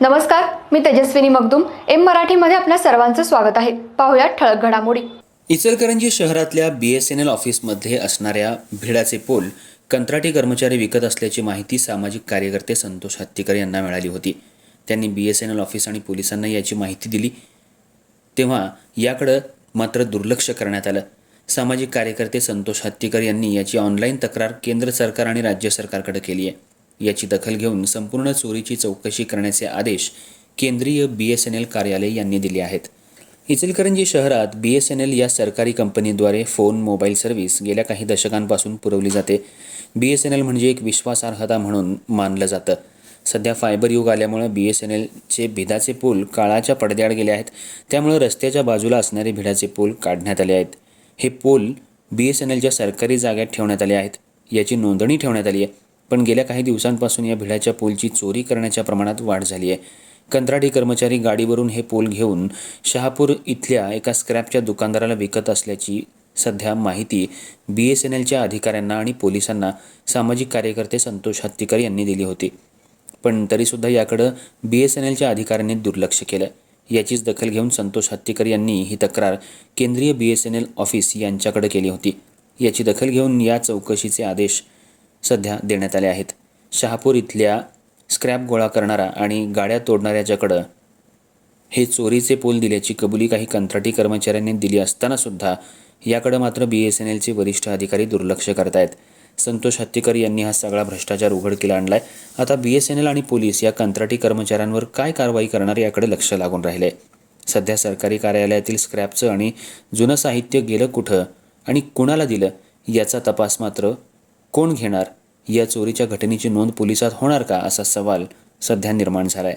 नमस्कार मी तेजस्विनी मगदुम. एम मराठीमध्ये आपल्या सर्वांचं स्वागत आहे. पाहुयात ठळक घडामोडी. इचलकरंजी शहरातल्या बी एस एन एल ऑफिसमध्ये असणाऱ्या भिडाचे पोल कंत्राटी कर्मचारी विकत असल्याची माहिती सामाजिक कार्यकर्ते संतोष हत्तीकर यांना मिळाली होती. त्यांनी B S N L office आणि पोलिसांना याची माहिती दिली. तेव्हा याकडं मात्र दुर्लक्ष करण्यात आलं. सामाजिक कार्यकर्ते संतोष हत्तीकर यांनी याची ऑनलाईन तक्रार केंद्र सरकार आणि राज्य सरकारकडे केली आहे. याची दखल घेऊन संपूर्ण चोरीची चौकशी करण्याचे आदेश केंद्रीय बी एस एन एल कार्यालय यांनी दिले आहेत. इचलकरंजी शहरात बी एस एन एल या सरकारी कंपनीद्वारे फोन मोबाईल सर्व्हिस गेल्या काही दशकांपासून पुरवली जाते. बी एस एन एल म्हणजे एक विश्वासार्हता म्हणून मानलं जातं. सध्या फायबर युग आल्यामुळं बी एस एन एलचे भिडाचे पूल काळाच्या पडद्याआड गेले आहेत. त्यामुळं रस्त्याच्या बाजूला असणारे भिडाचे पूल काढण्यात आले आहेत. हे पूल बी एस एन एलच्या सरकारी जाग्यात ठेवण्यात आले आहेत. याची नोंदणी ठेवण्यात आली आहे. पण गेल्या काही दिवसांपासून या भिडाच्या पोलची चोरी करण्याच्या प्रमाणात वाढ झाली आहे. कंत्राटी कर्मचारी गाडीवरून हे पोल घेऊन शहापूर इथल्या एका स्क्रॅपच्या दुकानदाराला विकत असल्याची सध्या माहिती बी एस एन एलच्या अधिकाऱ्यांना आणि पोलिसांना सामाजिक कार्यकर्ते संतोष हत्तीकर यांनी दिली होती. पण तरीसुद्धा याकडं बी एस एन एलच्या अधिकाऱ्यांनी दुर्लक्ष केलं याचीच दखल घेऊन संतोष हत्तीकर यांनी ही तक्रार केंद्रीय B S N L office यांच्याकडे केली होती. याची दखल घेऊन या चौकशीचे आदेश सध्या देण्यात आले आहेत. शहापूर इथल्या स्क्रॅप गोळा करणारा आणि गाड्या तोडणाऱ्याच्याकडं हे चोरीचे पोल दिल्याची कबुली काही कंत्राटी कर्मचाऱ्यांनी दिली असताना सुद्धा याकडे मात्र बी एस एन एलचे वरिष्ठ अधिकारी दुर्लक्ष करतायत. संतोष हत्तीकर यांनी हा सगळा भ्रष्टाचार उघडकीला आणलाय. आता बी एस एन एल आणि पोलीस या कंत्राटी कर्मचाऱ्यांवर काय कारवाई करणार याकडे लक्ष लागून राहिले सध्या सरकारी कार्यालयातील स्क्रॅपचं आणि जुनं साहित्य गेलं कुठं आणि कुणाला दिलं याचा तपास मात्र कोण घेणार? या चोरीच्या घटनेची नोंद पोलिसात होणार का? असा सवाल सध्या निर्माण झाला आहे